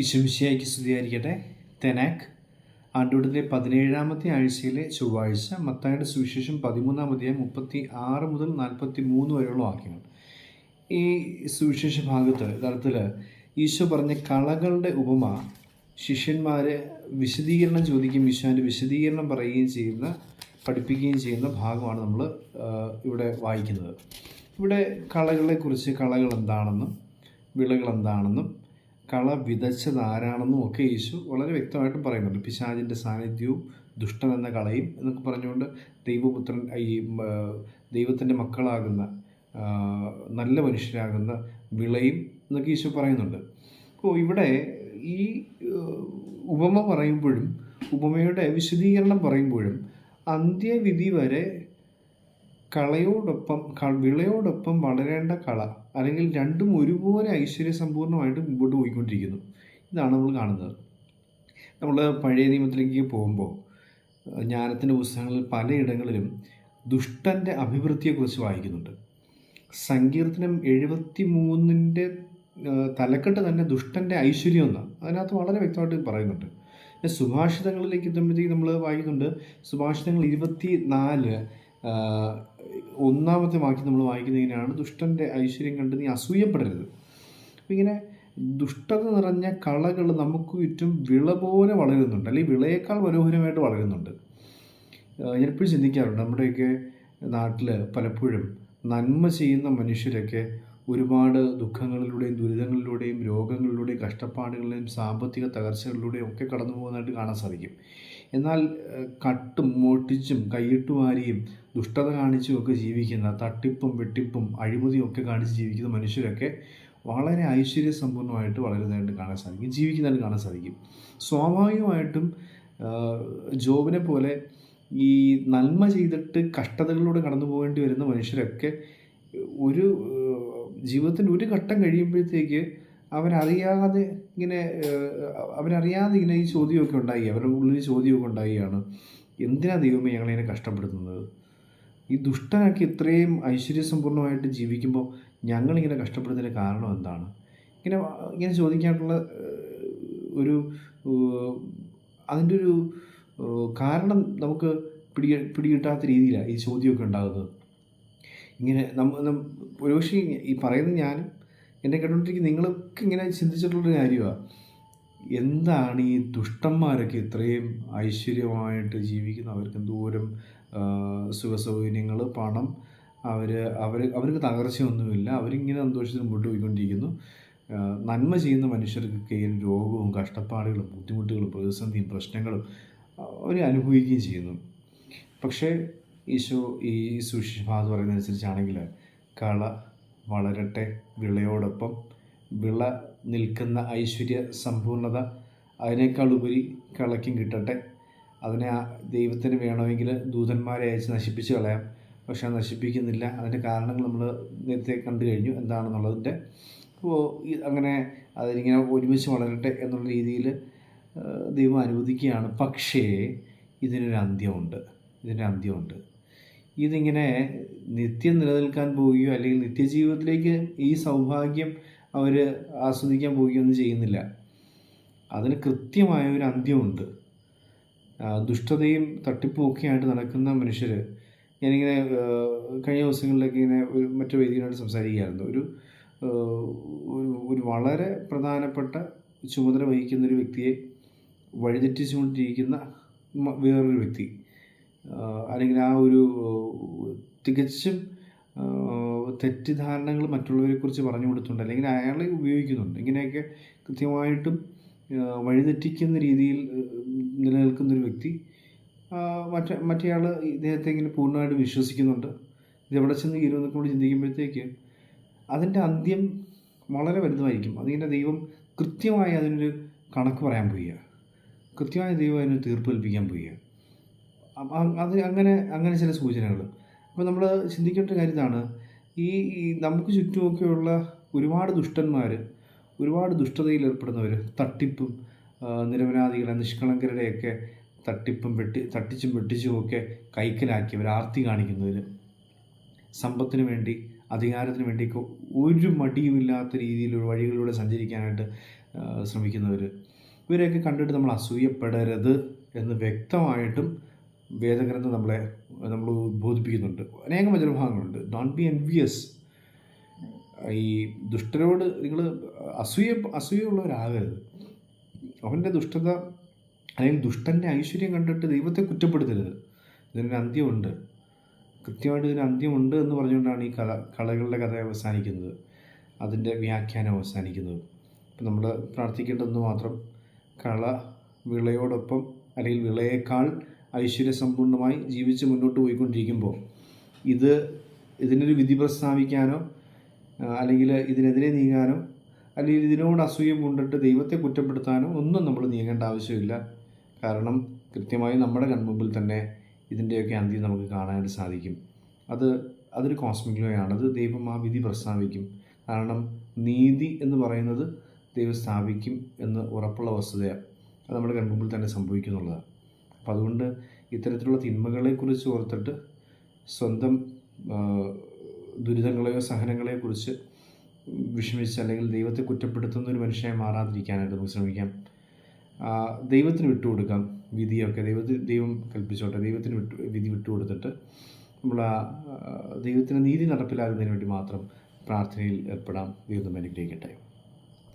ഈശംശിയായിക്ക് സ്തുതിയായിരിക്കട്ടെ. തെനാക്ക് ആണ്ടൂടത്തിലെ പതിനേഴാമത്തെ ആഴ്ചയിലെ ചൊവ്വാഴ്ച മത്തായുടെ സുവിശേഷം പതിമൂന്നാം അധ്യായം മുപ്പത്തി ആറ് മുതൽ നാൽപ്പത്തി മൂന്ന് വരെയുള്ള വാക്യങ്ങൾ. ഈ സുവിശേഷ ഭാഗത്ത് യഥാർത്ഥത്തിൽ ഈശോ പറഞ്ഞ കളകളുടെ ഉപമ ശിഷ്യന്മാരെ വിശദീകരണം ചോദിക്കുകയും ഈശോന്റെ വിശദീകരണം പറയുകയും ചെയ്യുന്ന പഠിപ്പിക്കുകയും ചെയ്യുന്ന ഭാഗമാണ് നമ്മൾ ഇവിടെ വായിക്കുന്നത്. ഇവിടെ കളകളെക്കുറിച്ച് കളകൾ എന്താണെന്നും വിളകൾ എന്താണെന്നും കള വിതച്ചത് ആരാണെന്നും ഒക്കെ യേശു വളരെ വ്യക്തമായിട്ടും പറയുന്നുണ്ട്. പിശാചിന്റെ സാന്നിധ്യവും ദുഷ്ടൻ എന്ന കളയും എന്നൊക്കെ പറഞ്ഞുകൊണ്ട് ദൈവപുത്രൻ ഈ ദൈവത്തിന്റെ മക്കളാകുന്ന നല്ല മനുഷ്യരാകുന്ന വിളയും എന്നൊക്കെ ഈശോ പറയുന്നുണ്ട്. അപ്പോൾ ഇവിടെ ഈ ഉപമ പറയുമ്പോഴും ഉപമയുടെ വിശദീകരണം പറയുമ്പോഴും അന്ത്യവിധി വരെ കളയോടൊപ്പം വിളയോടൊപ്പം വളരേണ്ട കള അല്ലെങ്കിൽ രണ്ടും ഒരുപോലെ ഐശ്വര്യസമ്പൂർണമായിട്ട് മുമ്പോട്ട് പോയിക്കൊണ്ടിരിക്കുന്നു. ഇതാണ് നമ്മൾ കാണുന്നത്. നമ്മൾ പഴയ നിയമത്തിലേക്ക് പോകുമ്പോൾ ജ്ഞാനത്തിന്റെ പുസ്തകങ്ങളിൽ പലയിടങ്ങളിലും ദുഷ്ടന്റെ അഭിവൃദ്ധിയെക്കുറിച്ച് വായിക്കുന്നുണ്ട്. സങ്കീർത്തനം എഴുപത്തി മൂന്നിന്റെ തലക്കെട്ട് തന്നെ ദുഷ്ടന്റെ ഐശ്വര്യം എന്നാണ്. അതിനകത്ത് വളരെ വ്യക്തമായിട്ട് പറയുന്നുണ്ട്. സുഭാഷിതങ്ങളിലേക്ക് എത്തുമ്പോഴത്തേക്ക് നമ്മൾ വായിക്കുന്നുണ്ട് സുഭാഷിതങ്ങൾ ഇരുപത്തി നാല് ഒന്നാമത്തെ വാക്യം നമ്മൾ വായിക്കുന്ന ഇങ്ങനെയാണ് ദുഷ്ടന്റെ ഐശ്വര്യം കണ്ട് നീ അസൂയപ്പെടരുത്. അപ്പം ഇങ്ങനെ ദുഷ്ടത നിറഞ്ഞ കളകൾ നമുക്ക് ചുറ്റും വിള പോലെ വളരുന്നുണ്ട്. അല്ലെങ്കിൽ വിളയേക്കാൾ മനോഹരമായിട്ട് വളരുന്നുണ്ട്. എപ്പോഴും ചിന്തിക്കാറുണ്ട് നമ്മുടെയൊക്കെ നാട്ടിൽ പലപ്പോഴും നന്മ ചെയ്യുന്ന മനുഷ്യരൊക്കെ ഒരുപാട് ദുഃഖങ്ങളിലൂടെയും ദുരിതങ്ങളിലൂടെയും രോഗങ്ങളിലൂടെയും കഷ്ടപ്പാടുകളിലെയും സാമ്പത്തിക തകർച്ചകളിലൂടെയും ഒക്കെ കടന്നു പോകുന്നതായിട്ട് കാണാൻ സാധിക്കും. എന്നാൽ കട്ടും മോട്ടിച്ചും കൈയിട്ട് വാരിയും ദുഷ്ടത കാണിച്ചും ഒക്കെ ജീവിക്കുന്ന തട്ടിപ്പും വെട്ടിപ്പും അഴിമതിയും ഒക്കെ കാണിച്ച് ജീവിക്കുന്ന മനുഷ്യരൊക്കെ വളരെ ഐശ്വര്യസമ്പൂർണമായിട്ട് വളരുന്നതായിട്ട് കാണാൻ സാധിക്കും ജീവിക്കുന്നതായിട്ട് കാണാൻ സാധിക്കും. സ്വാഭാവികമായിട്ടും ജോബിനെ പോലെ ഈ നന്മ ചെയ്തിട്ട് കഷ്ടതകളിലൂടെ കടന്നു പോകേണ്ടി വരുന്ന മനുഷ്യരൊക്കെ ഒരു ജീവിതത്തിന്റെ ഒരു ഘട്ടം കഴിയുമ്പോഴത്തേക്ക് അവരറിയാതെ ഇങ്ങനെ അവരറിയാതെ ഇങ്ങനെ ഈ ചോദ്യമൊക്കെ ഉണ്ടായി. അവരുടെ ഉള്ളിൽ ചോദ്യമൊക്കെ ഉണ്ടായിയാണ്. എന്തിനാ ദൈവമേ ഞങ്ങളിങ്ങനെ കഷ്ടപ്പെടുത്തുന്നത്? ഈ ദുഷ്ടനൊക്കെ ഇത്രയും ഐശ്വര്യസമ്പൂർണമായിട്ട് ജീവിക്കുമ്പോൾ ഞങ്ങളിങ്ങനെ കഷ്ടപ്പെടുന്നതിന് കാരണം എന്താണ്? ഇങ്ങനെ ഇങ്ങനെ ചോദിക്കാനുള്ള ഒരു അതിന്റെ ഒരു കാരണം നമുക്ക് പിടി പിടികിട്ടാത്ത രീതിയിലാണ് ഈ ചോദ്യമൊക്കെ ഉണ്ടാകുന്നത്. ഇങ്ങനെ നമ്മ ഒരുപക്ഷെ ഈ പറയുന്നത് ഞാനും എന്നെ കേട്ടോണ്ടിരിക്കുന്ന നിങ്ങളൊക്കെ ഇങ്ങനെ ചിന്തിച്ചിട്ടുള്ളൊരു കാര്യമാണ് എന്താണ് ഈ ദുഷ്ടന്മാരൊക്കെ ഇത്രയും ഐശ്വര്യമായിട്ട് ജീവിക്കുന്ന അവർക്ക് എന്തോരം സുഖസൗകര്യങ്ങൾ പണം? അവർ അവർ അവർക്ക് തകർച്ചയൊന്നുമില്ല. അവരിങ്ങനെ സന്തോഷത്തിന് മുന്നോട്ട് പോയിക്കൊണ്ടിരിക്കുന്നു. നന്മ ചെയ്യുന്ന മനുഷ്യർക്കൊക്കെ ഈ രോഗവും കഷ്ടപ്പാടുകളും ബുദ്ധിമുട്ടുകളും പ്രതിസന്ധിയും പ്രശ്നങ്ങളും അവർ അനുഭവിക്കുകയും ചെയ്യുന്നു. പക്ഷേ ഈശോ ഈ സുഷിഭാ എന്ന് പറയുന്നതനുസരിച്ചാണെങ്കിൽ കള വളരട്ടെ വിളയോടൊപ്പം. വിള നിൽക്കുന്ന ഐശ്വര്യ സമ്പൂർണത അതിനേക്കാൾ ഉപരി കളയ്ക്കും കിട്ടട്ടെ. അതിനെ ദൈവത്തിന് വേണമെങ്കിൽ ദൂതന്മാരെ അയച്ച് നശിപ്പിച്ച് കളയാം. പക്ഷെ നശിപ്പിക്കുന്നില്ല. അതിന്റെ കാരണങ്ങൾ നമ്മൾ നേരത്തെ കണ്ടു കഴിഞ്ഞു എന്താണെന്നുള്ളതിന്റെ. അപ്പോൾ അങ്ങനെ അതിനിങ്ങനെ ഒരുമിച്ച് വളരട്ടെ എന്നുള്ള രീതിയിൽ ദൈവം അനുവദിക്കുകയാണ്. പക്ഷേ ഇതിനൊരു അന്ത്യമുണ്ട് ഇതിനൊരു അന്ത്യമുണ്ട് ഇതിങ്ങനെ നിത്യം നിലനിൽക്കാൻ പോവുകയോ അല്ലെങ്കിൽ നിത്യജീവിതത്തിലേക്ക് ഈ സൗഭാഗ്യം അവർ ആസ്വദിക്കാൻ പോവുകയോ ഒന്നും ചെയ്യുന്നില്ല. അതിന് കൃത്യമായ ഒരു അന്ത്യമുണ്ട്. ദുഷ്ടതയും തട്ടിപ്പും ഒക്കെ ആയിട്ട് നടക്കുന്ന മനുഷ്യർ ഞാനിങ്ങനെ കഴിഞ്ഞ ദിവസങ്ങളിലൊക്കെ ഇങ്ങനെ ഒരു മറ്റു വേദികളായിട്ട് സംസാരിക്കുകയായിരുന്നു. ഒരു ഒരു വളരെ പ്രധാനപ്പെട്ട ചുമതല വഹിക്കുന്ന ഒരു വ്യക്തിയെ വഴിതെറ്റിച്ചുകൊണ്ടിരിക്കുന്ന വേറൊരു വ്യക്തി. അല്ലെങ്കിൽ ആ ഒരു തികച്ചും തെറ്റിദ്ധാരണകൾ മറ്റുള്ളവരെക്കുറിച്ച് പറഞ്ഞു കൊടുത്തുണ്ട് അല്ലെങ്കിൽ അയാളെ ഉപയോഗിക്കുന്നുണ്ട്. ഇങ്ങനെയൊക്കെ കൃത്യമായിട്ടും വഴിതെറ്റിക്കുന്ന രീതിയിൽ നിലനിൽക്കുന്നൊരു വ്യക്തി മറ്റേ മറ്റേയാൾ ഇദ്ദേഹത്തെ ഇങ്ങനെ പൂർണമായിട്ട് വിശ്വസിക്കുന്നുണ്ട്. ഇതെവിടെ ചെന്ന് തീരുമെന്നൊക്കെ കൂടി ചിന്തിക്കുമ്പോഴത്തേക്ക് അതിന്റെ അന്ത്യം വളരെ വലുതായിരിക്കും അതിങ്ങനെ ദൈവം കൃത്യമായി അതിനൊരു കണക്ക് പറയാൻ പോവുക കൃത്യമായ ദൈവം അതിന് തീർപ്പ് കൽപ്പിക്കാൻ അത് അങ്ങനെ അങ്ങനെ ചില സൂചനകൾ അപ്പോൾ നമ്മൾ ചിന്തിക്കേണ്ട കാര്യം ഇതാണ് ഈ നമുക്ക് ചുറ്റുമൊക്കെയുള്ള ഒരുപാട് ദുഷ്ടന്മാർ ഒരുപാട് ദുഷ്ടതയിൽ ഏർപ്പെടുന്നവർ തട്ടിപ്പും നിരപരാധികളെ നിഷ്കളങ്കരുടെയൊക്കെ തട്ടിപ്പും വെട്ടി തട്ടിച്ചും വെട്ടിച്ചുമൊക്കെ കൈക്കലാക്കിയവർ ആർത്തി കാണിക്കുന്നവർ സമ്പത്തിന് വേണ്ടി അധികാരത്തിന് വേണ്ടിയൊക്കെ ഒരു മടിയുമില്ലാത്ത രീതിയിൽ വഴികളിലൂടെ സഞ്ചരിക്കാനായിട്ട് ശ്രമിക്കുന്നവർ ഇവരെയൊക്കെ കണ്ടിട്ട് നമ്മൾ അസൂയപ്പെടരുത് എന്ന് വ്യക്തമായിട്ടും വേദഗ്രന്ഥം നമ്മളെ നമ്മൾ ബോധിപ്പിക്കുന്നുണ്ട് അനേകം വചനഭാഗങ്ങളുണ്ട്. ഡോണ്ട് ബി എൻവിയസ് ഈ ദുഷ്ടരോട് നിങ്ങൾ അസൂയ അസൂയുള്ളവരാകരുത് അവന്റെ ദുഷ്ടത അല്ലെങ്കിൽ ദുഷ്ടന്റെ ഐശ്വര്യം കണ്ടിട്ട് ദൈവത്തെ കുറ്റപ്പെടുത്തരുത്. ഇതിന് അന്ത്യമുണ്ട്. കൃത്യമായിട്ട് ഇതിന് അന്ത്യമുണ്ട് എന്ന് പറഞ്ഞുകൊണ്ടാണ് ഈ കഥ കളകളുടെ കഥ അവസാനിക്കുന്നത്. അതിന്റെ വ്യാഖ്യാനം അവസാനിക്കുന്നത്. അപ്പം നമ്മൾ പ്രാർത്ഥിക്കേണ്ടതെന്ന് മാത്രം കള വിളയോടൊപ്പം അല്ലെങ്കിൽ വിളയേക്കാൾ ഐശ്വര്യസമ്പൂർണമായി ജീവിച്ച് മുന്നോട്ട് പോയിക്കൊണ്ടിരിക്കുമ്പോൾ ഇത് ഇതിനൊരു വിധി പ്രസ്താവിക്കാനോ അല്ലെങ്കിൽ ഇതിനെതിരെ നീങ്ങാനോ അല്ലെങ്കിൽ ഇതിനോട് അസൂയം കൊണ്ടിട്ട് ദൈവത്തെ കുറ്റപ്പെടുത്താനോ ഒന്നും നമ്മൾ നീങ്ങേണ്ട ആവശ്യമില്ല. കാരണം കൃത്യമായി നമ്മുടെ കൺമുമ്പിൽ തന്നെ ഇതിന്റെയൊക്കെ അന്ത്യം നമുക്ക് കാണാനായിട്ട് സാധിക്കും. അത് അതൊരു കോസ്മിക് ലോയാണ് അത് ദൈവം ആ വിധി പ്രസ്താവിക്കും. കാരണം നീതി എന്ന് പറയുന്നത് ദൈവം സ്ഥാപിക്കും എന്ന് ഉറപ്പുള്ള വസ്തുതയാണ്. അത് നമ്മുടെ കൺമുമ്പിൽ തന്നെ സംഭവിക്കുന്നുള്ളതാണ്. അപ്പം അതുകൊണ്ട് ഇത്തരത്തിലുള്ള തിന്മകളെക്കുറിച്ച് ഓർത്തിട്ട് സ്വന്തം ദുരിതങ്ങളെയോ സഹനങ്ങളെയോ കുറിച്ച് വിഷമിച്ച് അല്ലെങ്കിൽ ദൈവത്തെ കുറ്റപ്പെടുത്തുന്ന ഒരു മനുഷ്യനെ മാറാതിരിക്കാനായിട്ട് നമുക്ക് ശ്രമിക്കാം. ദൈവത്തിന് വിട്ടുകൊടുക്കാം വിധിയൊക്കെ. ദൈവത്തിന് ദൈവം കൽപ്പിച്ചോട്ടെ. ദൈവത്തിന് വിട്ടു വിധി വിട്ടുകൊടുത്തിട്ട് നമ്മൾ ആ ദൈവത്തിന് നീതി നടപ്പിലാകുന്നതിന് വേണ്ടി മാത്രം പ്രാർത്ഥനയിൽ ഏർപ്പെടാം. ദൈവം അനുഗ്രഹിക്കട്ടെ.